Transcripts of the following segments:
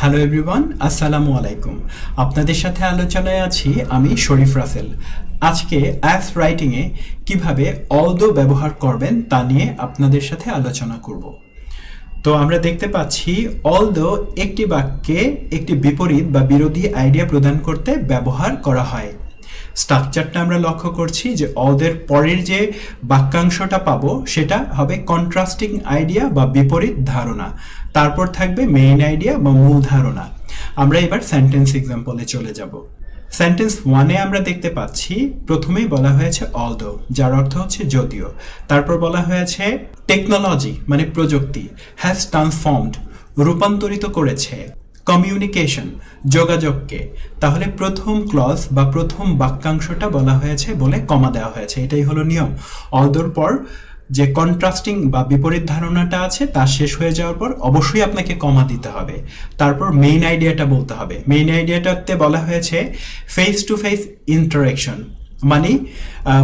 Hello everyone আসসালামু আলাইকুম। আপনাদের সাথে আলোচনায় আছি আমি শরীফ রাসেল। আজকে অ্যাস রাইটিংয়ে কীভাবে অলদো ব্যবহার করবেন তা নিয়ে আপনাদের সাথে আলোচনা করব। তো আমরা দেখতে পাচ্ছি অলদো একটি বাক্যে একটি বিপরীত বা বিরোধী আইডিয়া প্রদান করতে ব্যবহার করা হয়। স্ট্রাকচারটা আমরা লক্ষ্য করছি যে অলদের পরের যে বাক্যাংশটা পাবো, সেটা হবে কন্ট্রাস্টিং আইডিয়া বা বিপরীত ধারণা। তারপর থাকবে মেইন আইডিয়া বা মূল ধারণা। আমরা এবার সেন্টেন্স এক্সাম্পলে চলে যাব। সেন্টেন্স ওয়ানে আমরা দেখতে পাচ্ছি, প্রথমেই বলা হয়েছে অলদো যার অর্থ হচ্ছে যদিও। তারপর বলা হয়েছে টেকনোলজি মানে প্রযুক্তি হ্যাজ ট্রান্সফর্মড রূপান্তরিত করেছে। কমিউনিকেশন, যোগাযোগকে। তাহলে প্রথম ক্লজ বা প্রথম বাক্যাংশটা বলা হয়েছে বলে কমা দেওয়া হয়েছে। এটাই হলো নিয়ম। অলদোর পর যে কন্ট্রাস্টিং বা বিপরীত ধারণাটা আছে, তা শেষ হয়ে যাওয়ার পর অবশ্যই আপনাকে কমা দিতে হবে। তারপর মেইন আইডিয়াটা বলতে হবে। মেইন আইডিয়াটাতে বলা হয়েছে ফেস টু ফেস ইন্টারাকশন মানে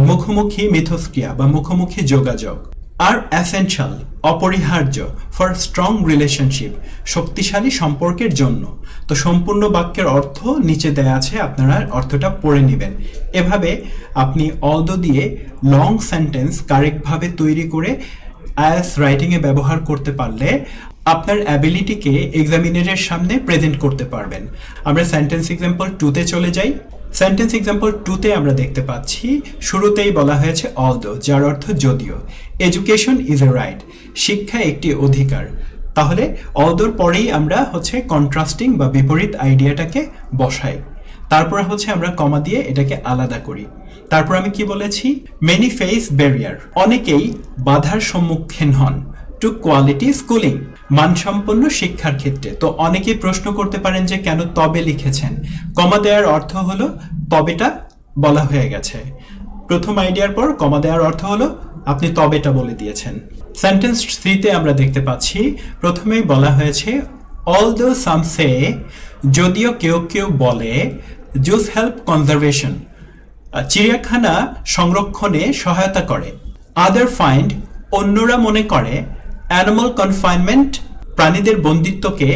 মুখোমুখি মিথস্ক্রিয়া বা মুখোমুখি যোগাযোগ। আর অ্যাসেনশিয়াল অপরিহার্য ফর স্ট্রং রিলেশনশিপ শক্তিশালী সম্পর্কের জন্য। তো সম্পূর্ণ বাক্যের অর্থ নিচে দেয়া আছে, আপনারা অর্থটা পড়ে নেবেন। এভাবে আপনি অদ দিয়ে লং সেন্টেন্স কারেক্টভাবে তৈরি করে আইএস রাইটিংয়ে ব্যবহার করতে পারলে আপনার অ্যাবিলিটিকে এক্সামিনারের সামনে প্রেজেন্ট করতে পারবেন। আমরা সেন্টেন্স এক্সাম্পল টুতে চলে যাই। সেন্টেন্স এক্সাম্পল টুতে আমরা দেখতে পাচ্ছি, শুরুতেই বলা হয়েছে অলদো যার অর্থ যদিও। এডুকেশন ইজ এ রাইট শিক্ষা একটি অধিকার। তাহলে অলদোর পরেই আমরা হচ্ছে কন্ট্রাস্টিং বা বিপরীত আইডিয়াটাকে বসাই। তারপর হচ্ছে আমরা কমা দিয়ে এটাকে আলাদা করি। তারপর আমি কি বলেছি? মেনি ফেস ব্যারিয়ার অনেকেই বাধার সম্মুখীন হন। টু কোয়ালিটি স্কুলিং মানসম্পন্ন শিক্ষার ক্ষেত্রে। তো অনেকেই প্রশ্ন করতে পারেন যে কেন তবে লিখেছেন? কমা দেওয়ার অর্থ হলো, তবেটা বলা হয়ে গেছে। প্রথম আইডিয়ার পর কমা দেওয়ার অর্থ হলো, আপনি তবেটা বলে দিয়েছেন। সেন্টেন্স থ্রিতে আমরা দেখতে পাচ্ছি প্রথমেই বলা হয়েছে অল দো সাম সে যদিও কেউ কেউ বলে জুস হেল্প কনজারভেশন চিড়িয়াখানা সংরক্ষণে সহায়তা করে। আদার ফাইন্ড অন্যরা মনে করে অ্যানিমাল কনফাইনমেন্ট প্রাণীদের বন্দিত্বকে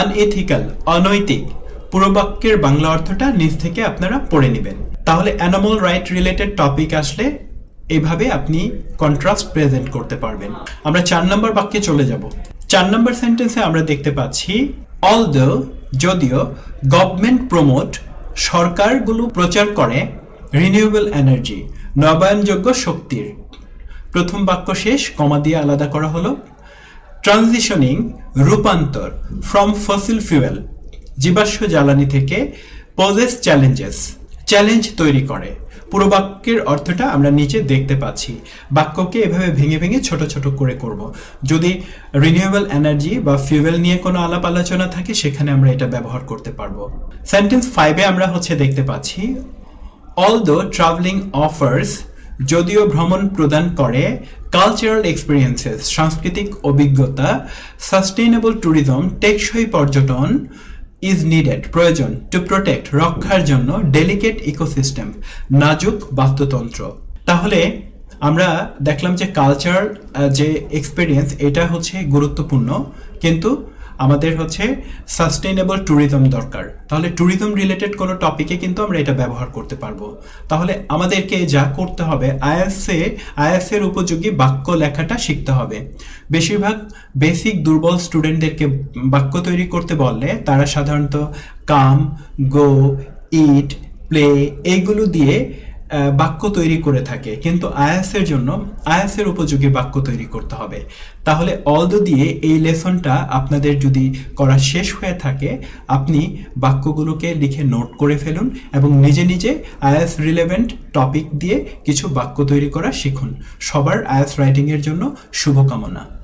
আনএথিক্যাল অনৈতিক পুরো বাক্যের বাংলা অর্থটা নিজ থেকে আপনারা পড়ে নেবেন। তাহলে অ্যানিমাল রাইট রিলেটেড টপিক আসলে এভাবে আপনি কন্ট্রাস্ট প্রেজেন্ট করতে পারবেন। আমরা চার নম্বর বাক্যে চলে যাব। চার নম্বর সেন্টেন্সে আমরা দেখতে পাচ্ছি অলদো যদিও গভর্নমেন্ট প্রমোট সরকারগুলো প্রচার করে রিনিউয়েবল এনার্জি নবায়নযোগ্য শক্তির প্রথম বাক্য শেষ, কমা দিয়ে আলাদা করা হলো। ট্রানজিশনিং রূপান্তর ফ্রম ফসিল ফিউয়েল জীবাশ্ম জ্বালানি থেকে পজেস চ্যালেঞ্জেস চ্যালেঞ্জ তৈরি করে। পুরো বাক্যের অর্থটা আমরা নিচে দেখতে পাচ্ছি। বাক্যকে এভাবে ভেঙে ভেঙে ছোট ছোট করে করব। যদি রিনিউয়েবল এনার্জি বা ফিউয়েল নিয়ে কোনো আলাপ আলোচনা থাকে, সেখানে আমরা এটা ব্যবহার করতে পারব। সেন্টেন্স ফাইভে আমরা হচ্ছে দেখতে পাচ্ছি অলদো ট্রাভেলিং অফার্স যদিও ভ্রমণ প্রদান করে কালচারাল এক্সপিরিয়েন্সেস সাংস্কৃতিক অভিজ্ঞতা সাস্টেইনেবল ট্যুরিজম টেকসই পর্যটন ইজ নিডেড প্রয়োজন টু প্রোটেক্ট রক্ষার জন্য ডেলিকেট ইকোসিস্টেম নাজুক বাস্তুতন্ত্র। তাহলে আমরা দেখলাম যে কালচার যে এক্সপিরিয়েন্স এটা হচ্ছে গুরুত্বপূর্ণ, কিন্তু আমাদের হচ্ছে সাস্টেইনেবল ট্যুরিজম দরকার। তাহলে ট্যুরিজম রিলেটেড কোনো টপিকে কিন্তু আমরা এটা ব্যবহার করতে পারব। তাহলে আমাদেরকে যা করতে হবে আইএসএ আইএসএর উপযোগী বাক্য লেখাটা শিখতে হবে। বেশিরভাগ বেসিক দুর্বল স্টুডেন্টদেরকে বাক্য তৈরি করতে বললে তারা সাধারণত কাম, গো, ইট, প্লে, এইগুলো দিয়ে বাক্য তৈরি করে থাকে। কিন্তু আয়াসের জন্য, আয়াসের উপযোগী বাক্য তৈরি করতে হবে। তাহলে অলদো দিয়ে এই লেসনটা আপনাদের যদি করা শেষ হয়ে থাকে, আপনি বাক্যগুলোকে লিখে নোট করে ফেলুন এবং নিজে নিজে আয়াস রিলেভেন্ট টপিক দিয়ে কিছু বাক্য তৈরি করা শিখুন। সবার আয়াস রাইটিংয়ের জন্য শুভকামনা।